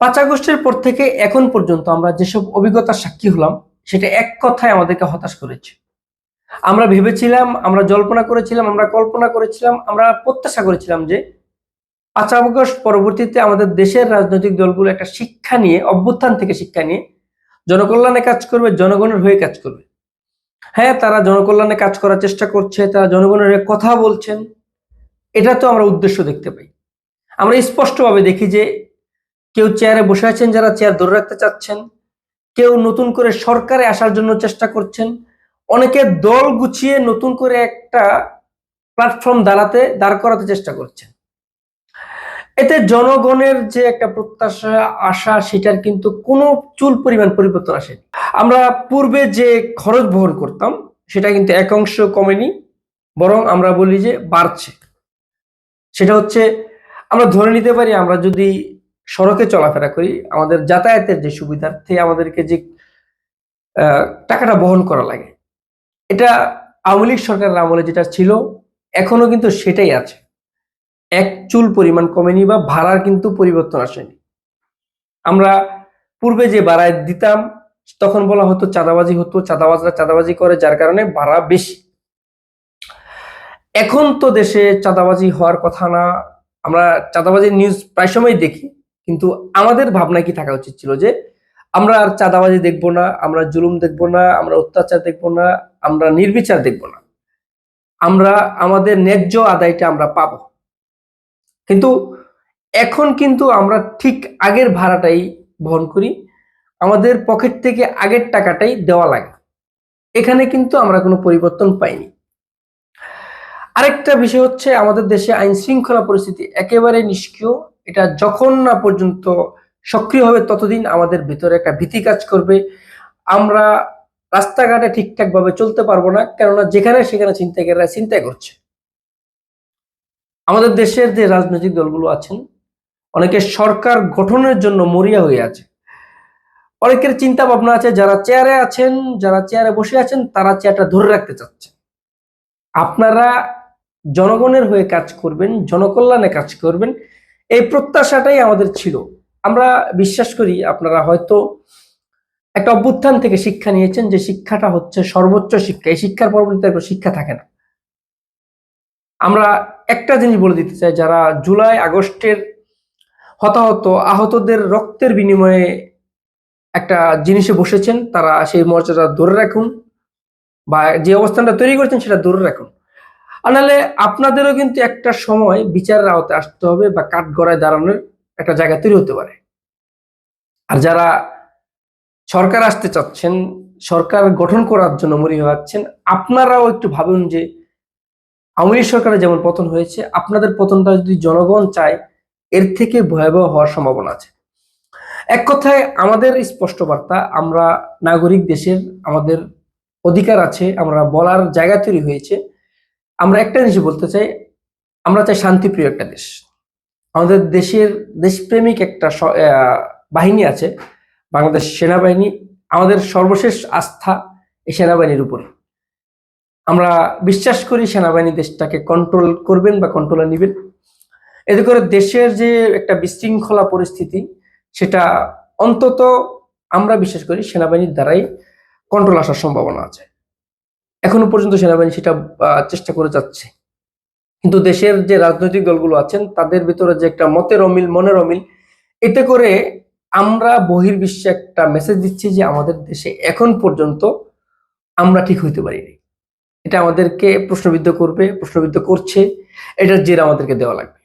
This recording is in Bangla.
পাঁচ আগস্টের পর থেকে এখন পর্যন্ত আমরা যেসব অভিজ্ঞতার সাক্ষী হলাম, সেটা এক কথায় আমাদেরকে হতাশ করেছে। আমরা ভেবেছিলাম, আমরা জল্পনা করেছিলাম, আমরা কল্পনা করেছিলাম, আমরা প্রত্যাশা করেছিলাম যে পাঁচ আগস্ট পরবর্তীতে আমাদের দেশের রাজনৈতিক দলগুলো একটা শিক্ষা নিয়ে, অভ্যুত্থান থেকে শিক্ষা নিয়ে জনকল্যাণে কাজ করবে, জনগণের হয়ে কাজ করবে। হ্যাঁ তারা জনকল্যাণে কাজ করার চেষ্টা করছে, তারা জনগণের হয়ে কথা বলছেন। এটা তো আমরা উদ্দেশ্য দেখতে পাই। আমরা স্পষ্টভাবে দেখি যে কেউ চেয়ারে বসে আছেন যারা চেয়ার ধরে রাখতে চাচ্ছেন, কেউ নতুন করে সরকারে আসার জন্য চেষ্টা করছেন, অনেকে দল গুছিয়ে নতুন করে একটা প্ল্যাটফর্ম দাঁড়াতে দাঁড় করাতে চেষ্টা করছেন। এতে জনগণের যে একটা প্রত্যাশা, আশা, সেটার কিন্তু কোনো চুল পরিমাণ পরিবর্তন আসেনি। আমরা পূর্বে যে খরচ বহন করতাম, সেটা কিন্তু এক অংশ কমেনি, বরং আমরা বলি যে বাড়ছে। সেটা হচ্ছে, আমরা ধরে নিতে পারি, আমরা যদি সড়কে চলাফেরা করি। আমাদের যাতায়াতের যে সুবিধার্থে আমাদেরকে যে টাকাটা বহন করা লাগে। এটা আওয়ামী লীগ সরকারের আমলে যেটা ছিল, এখনও কিন্তু সেটাই আছে। এক চুল পরিমাণ কমেনি বা ভাড়ার কিন্তু পরিবর্তন আসেনি। আমরা পূর্বে যে ভাড়ায় দিতাম, তখন বলা হতো চাঁদাবাজি হতো, চাঁদাবাজরা চাঁদাবাজি করে, যার কারণে ভাড়া বেশি। এখন তো দেশে চাঁদাবাজি হওয়ার কথা না। আমরা চাঁদাবাজির নিউজ প্রায় সময় দেখি। কিন্তু আমাদের ভাবনা কি থাকা উচিত ছিল যে, আমরা আর চাঁদাবাজি দেখব না, আমরা জুলুম দেখব না, আমরা অত্যাচার দেখব না, আমরা নির্বিচার দেখব না। আমরা, আমাদের ন্যায্য আদায়টা আমরা পাব। কিন্তু এখন কিন্তু আমরা ঠিক আগের ভাড়াটাই বহন করি, আমাদের পকেট থেকে আগের টাকাটাই দেওয়া লাগে। এখানে কিন্তু আমরা কোনো পরিবর্তন পাইনি। আরেকটা বিষয় হচ্ছে, আমাদের দেশে আইন শৃঙ্খলা পরিস্থিতি একেবারে নিষ্ক্রিয়। এটা যখন না পর্যন্ত সক্রিয় হবে, ততদিন আমাদের ভিতরে একটা ভীতি কাজ করবে। আমরা রাস্তাঘাটে ঠিকঠাক ভাবে চলতে পারব না, কেননা যেখানে সেখানে চিন্তাকারীরা চিন্তাই করছে। আমাদের দেশের যে রাজনৈতিক দলগুলো আছেন অনেকে সরকার গঠনের জন্য মরিয়া হয়ে আছে। অনেকের চিন্তা ভাবনা আছে, যারা চেয়ারে আছেন, যারা চেয়ারে বসে আছেন, তারা চেয়ারটা ধরে রাখতে চাচ্ছে আপনারা জনগণের হয়ে কাজ করবেন, জনকল্যাণে কাজ করবেন এই প্রত্যাশাটাই আমাদের ছিল। আমরা বিশ্বাস করি আপনারা হয়তো একটা অভ্যুত্থান থেকে শিক্ষা নিয়েছেন যে শিক্ষাটা হচ্ছে সর্বোচ্চ শিক্ষা। এই শিক্ষার পরবর্তীতে কোনো শিক্ষা থাকে না। আমরা একটা জিনিস বলে দিতে চাই, যারা জুলাই, আগস্টের হতাহত, আহতদের রক্তের বিনিময়ে একটা জিনিসে বসেছেন, তারা সেই মর্যাদা ধরে রাখুন বা যে অবস্থানটা তৈরি করেছেন সেটা ধরে রাখুন। আর নাহলে আপনাদেরও কিন্তু একটা সময় বিচারের আওতায় আসতে হবে বা কাঠ গড়ায় দাঁড়ানোর একটা জায়গা তৈরি হতে পারে। আর যারা সরকার আসতে চাচ্ছেন, সরকার গঠন করার জন্য মরি হচ্ছেন, আপনারাও একটু ভাবুন যে আওয়ামী সরকারের যেমন পতন হয়েছে, আপনাদের পতনটা যদি জনগণ চায়, এর থেকে ভয়াবহ হওয়ার সম্ভাবনা আছে। এক কথায় আমাদের স্পষ্ট বার্তা, আমরা নাগরিক দেশের আমাদের অধিকার আছে, আমরা বলার জায়গা তৈরি হয়েছে। আমরা একটা জিনিস বলতে চাই, আমরা চাই শান্তিপ্রিয় একটা দেশ। আমাদের দেশের দেশপ্রেমিক একটা বাহিনী আছে, বাংলাদেশ সেনাবাহিনী, আমাদের সর্বশেষ আস্থা এই সেনাবাহিনীর উপর। আমরা বিশ্বাস করি সেনাবাহিনী দেশটাকে কন্ট্রোল করবেন বা কন্ট্রোলে নেবেন। এতে করে দেশের যে একটা বিশৃঙ্খলা পরিস্থিতি, সেটা অন্তত আমরা বিশ্বাস করি সেনাবাহিনীর দ্বারাই কন্ট্রোল আসার সম্ভাবনা আছে। এখনও পর্যন্ত সেনাবাহিনী সেটা চেষ্টা করে যাচ্ছে। কিন্তু দেশের যে রাজনৈতিক দলগুলো আছেন, তাদের ভিতরে যে একটা মতের অমিল, মনের অমিল, এতে করে আমরা বহির্বিশ্বে একটা মেসেজ দিচ্ছি যে আমাদের দেশে এখন পর্যন্ত আমরা ঠিক হইতে পারিনি। এটা আমাদেরকে প্রশ্নবিদ্ধ করবে, প্রশ্নবিদ্ধ করছে এটার জের আমাদেরকে দেওয়া লাগবে।